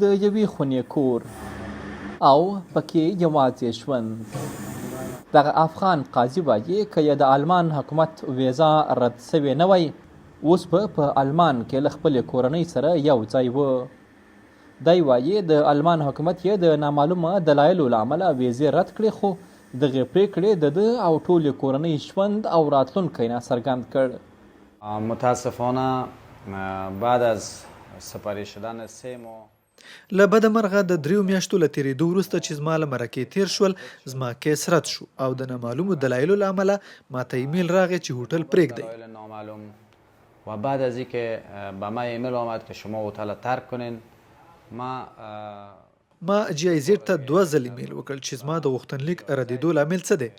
د یوې خونې کور او پکې یوازې ژوند. دغه افغان قاضي وایي که د آلمان حکومت ویزا رد سوې نه وای اوس به په آلمان کې له خپلې کورنۍ سره یو ځای و. دی وایي د آلمان حکومت یې د نامعلومه دلایلو له امله ویزې رد کړې خو دغې پرېکړې د ده او ټولې کورنۍ ژوند او راتلونکی ناڅرګند کړ. متاسفانه بعد از سپاری شدن سه ماه له بده مرغه د دریو میاشتو له تیریدو وروسته چې زما له مرکې تیر شول زما کیس رد شو او د نامعلومو دلایلو له امله ماته ایمیل راغی چې هوټل پرېږدئ و بعد از اینکه به ما ایمیل آمد که شما هتل ترک کنین ما ما جی آی زیډ ته دوه ځل ایمیل وکړ چې زما د غوښتنلیک ردیدو لامل څه دی.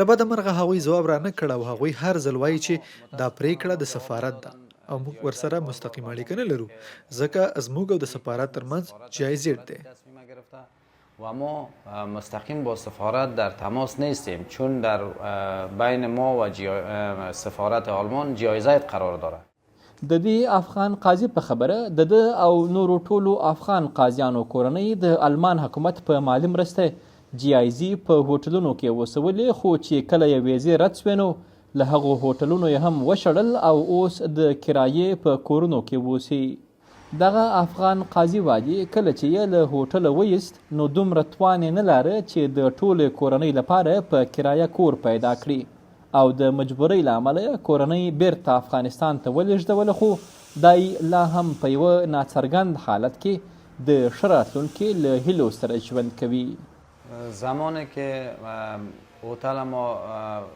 له بده مرغه هغوی ځواب را نه کړ او هغوی هر ځل وایي چې دا پریکړه د سفارت ده او موږ ورسره مستقیم اړیکه نه لرو ځکه زموږ او د سفارت ترمنځ زیډ دی. و ما مستقیم با سفارت در تماس نیستیم چون در بین ما و سفارت آلمان جایزه قرار داره د دې افغان قاضي په خبره د ده او نورو ټولو افغان قاضیانو کورنۍ د آلمان حکومت په مالی مرسته جیایزي په هوټلونو کې وسولې خو چې کله یې ویزې رد شوې نو له هغو هوټلونو یې هم وشړل او اوس د کرایې په کورونو کې اوسي دغه افغان قاضي وایي کله چې یې له هوټله ویست نو دومره توان نه لاره چې د ټولې کورنۍ لپاره په کرایه کور پیدا کړي. او د مجبورۍ له امله کورنۍ بیرته افغانستان ته ولېږدوله خو دای لا هم په یوه ناڅرګند حالت کې د ښه راتلونکي له هیلو سره ژوند کوي. زمانی که هتل ما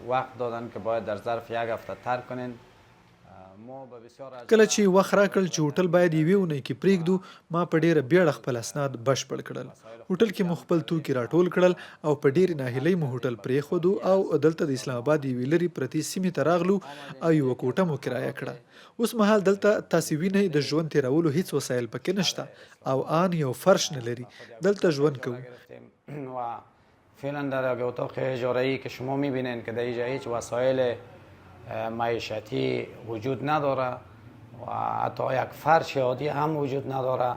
وقت دادن که باید در ظرف یک هفته ترک کنین. کله چې وخت راکړل چې هوټل باید یوې اونۍ کې پرېږدو ما په ډیره بیړه خپل اسناد بشپړ کړل. هوټل کې مو خپل توکي راټول کړل او په ډیره ناهیلۍ مو هوټل پرېښودو او دلته د اسلام آباد یوې لرې پرتې سیمې ته راغلو او یوه کوټه مو کرایه کړه. اوس مهال دلته تاسو وینئ د ژوند تیرولو هیڅ وسایل پکې نشته او آن یو فرش نه لري. دلته ژوند کوو فعلا در اتاق اجاره ای که شما می‌بینین که در اینجا هیچ وسایل معیشتی وجود نداره و حتی یک فرش عادی هم وجود نداره.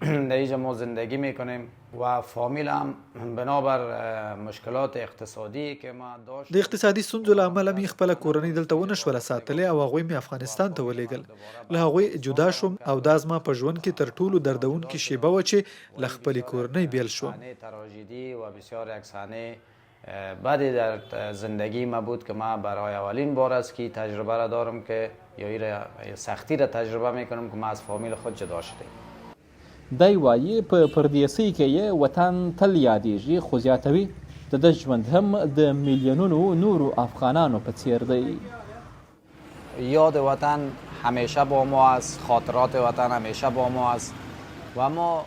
در اینجا ما زندگی می‌کنیم. و فامیل هم بنابر مشکلات اقتصادی که ما داشت د اقتصادي ستونزو له امله مې خپل کورنۍ دلته ونه شوله ساتلې او هغوی مې افغانستان ته ولېږل. له هغوی جدا شوم او دا زما په ژوند کې تر ټولو دردونکې شیبه وه چې له خپلې کورنۍ بیل شوم. تراژدی و بسیار یک صحنه بعدی در زندگی ما بود که ما برای اولین بار است که تجربه را دارم که یا سختی را تجربه میکنم که ما از فامیل خود جدا شدیم دی وایي په پردیسۍ کې یې وطن تل یادېږي خو زیاتوي. د ده ژوند هم د میلیونونو نورو افغانانو په څیر دی. یاد وطن همیشه با ما است خاطرات وطن همیشه با ما است. و ما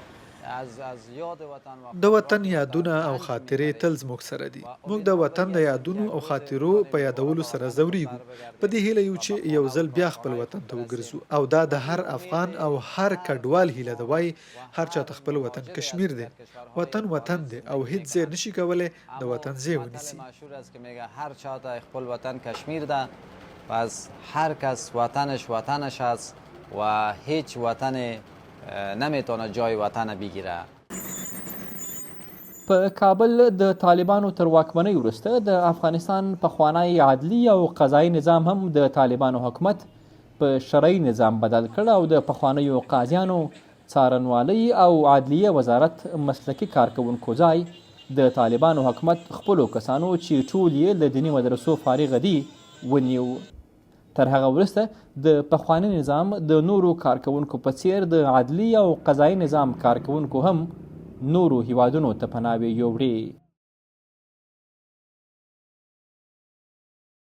د وطن یادونه او خاطرې تل زموږ سره دي. موږ د وطن د یادونو او خاطرو په یادولو سره زوريږو په دې هیله یو چې یو ځل بیا خپل وطن ته وګرځو او دا د هر افغان او هر کډوال هیله ده. وای هر چا خپل وطن کشمیر دی. وطن وطن دی او هیڅ ځای نشي کولای د وطن ځای ونیسي. مشهور است که میگه هر چا خپل وطن کشمیر ده پس هر کس وطنش وطنش است و هیچ وطن نمیتونه جای وطن بگیره. په کابل د طالبانو تر واکمنۍ وروسته د افغانستان پخوانی عدلی او قضایي نظام هم د طالبانو حکومت په شرعي نظام بدل کړ او د پخوانیو قاضیانو څارنوالۍ او عدلیه وزارت مسلکي کارکونکو ځای د طالبانو حکومت خپلو کسانو چې ټول یې له دیني مدرسو فارغ دي ونیو تر هغه وروسته د پخوانی نظام د نورو کارکونکو په څیر د عدلی او قضایي نظام کارکونکو هم نورو هیوادونو ته پناه یووړې